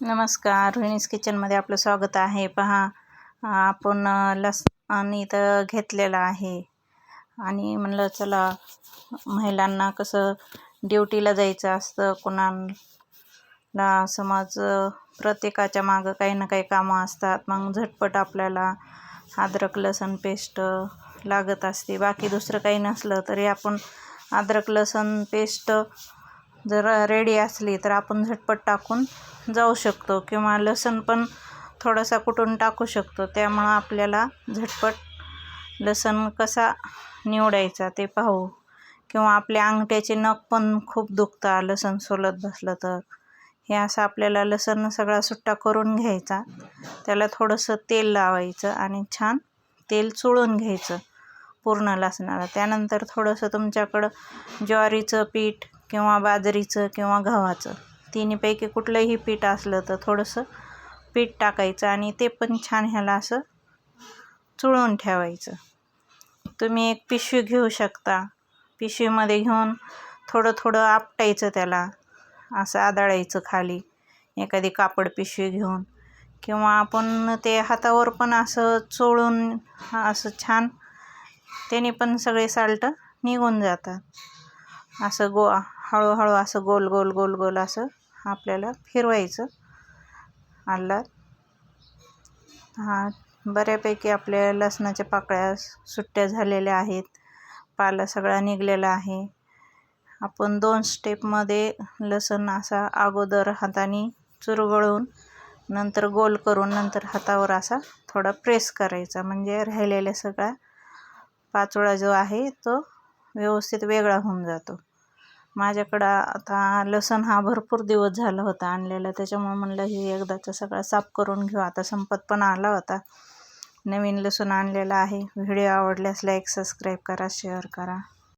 नमस्कार रोहिणीज किचनमध्ये आपलं स्वागत आहे. पहा आपण लसण इथं घेतलेलं आहे. आणि म्हणलं चला महिलांना कसं ड्युटीला जायचं असतं कोणाला समज प्रत्येकाच्या मागं काही ना काही कामं असतात. मग झटपट आपल्याला अद्रक लसण पेस्ट लागत असते. बाकी दुसरं काही नसलं तरी आपण अद्रक लसण पेस्ट जर रेडी असली तर आपण झटपट टाकून जाऊ शकतो किंवा लसण पण थोडासा कुटून टाकू शकतो. त्यामुळं आपल्याला झटपट लसण कसा निवडायचा ते पाहू. किंवा आपल्या अंगठ्याचे नख पण खूप दुखता लसण सोलत बसलं तर. हे असं आपल्याला लसण सगळा सुट्टा करून घ्यायचा. त्याला थोडंसं तेल लावायचं आणि छान तेल चोळून घ्यायचं पूर्ण लसणाला. त्यानंतर थोडंसं तुमच्याकडं ज्वारीचं पीठ किंवा बाजरीचं किंवा गव्हाचं. तिन्हीपैकी कुठलंही पीठ असलं तर थोडंसं पीठ टाकायचं आणि ते पण छान ह्याला असं चुळून ठेवायचं. तुम्ही एक पिशवी घेऊ शकता. पिशवीमध्ये घेऊन थोडं थोडं आपटायचं त्याला. असं आदळायचं खाली. एखादी कापड पिशवी घेऊन. किंवा आपण ते हातावर पण असं चोळून असं छान त्याने पण सगळे साल्ट निघून जातात. असं गो हळूहळू असं गोल गोल गोल गोल असं आपल्याला फिरवायचं. आल्ला हा बऱ्यापैकी आपल्या लसणाच्या पाकळ्या सुट्ट्या झालेल्या आहेत. पाला सगळा निघलेला आहे. आपण दोन स्टेपमध्ये लसण असा अगोदर हाताने चुरगळून नंतर गोल करून नंतर हातावर असा थोडा प्रेस करायचा. म्हणजे राहिलेला सगळा पाचोळा जो आहे तो व्यवस्थित वेगळा होऊन जातो. माझ्याकडं आता लसूण हा भरपूर दिवस झाला होता आणलेला. त्याच्यामुळं म्हणलं हे एकदाचा सगळा साफ करून घेऊ. आता संपत पण आला होता. नवीन लसूण आणलेला आहे. व्हिडिओ आवडल्यास लाईक सबस्क्राईब करा शेअर करा.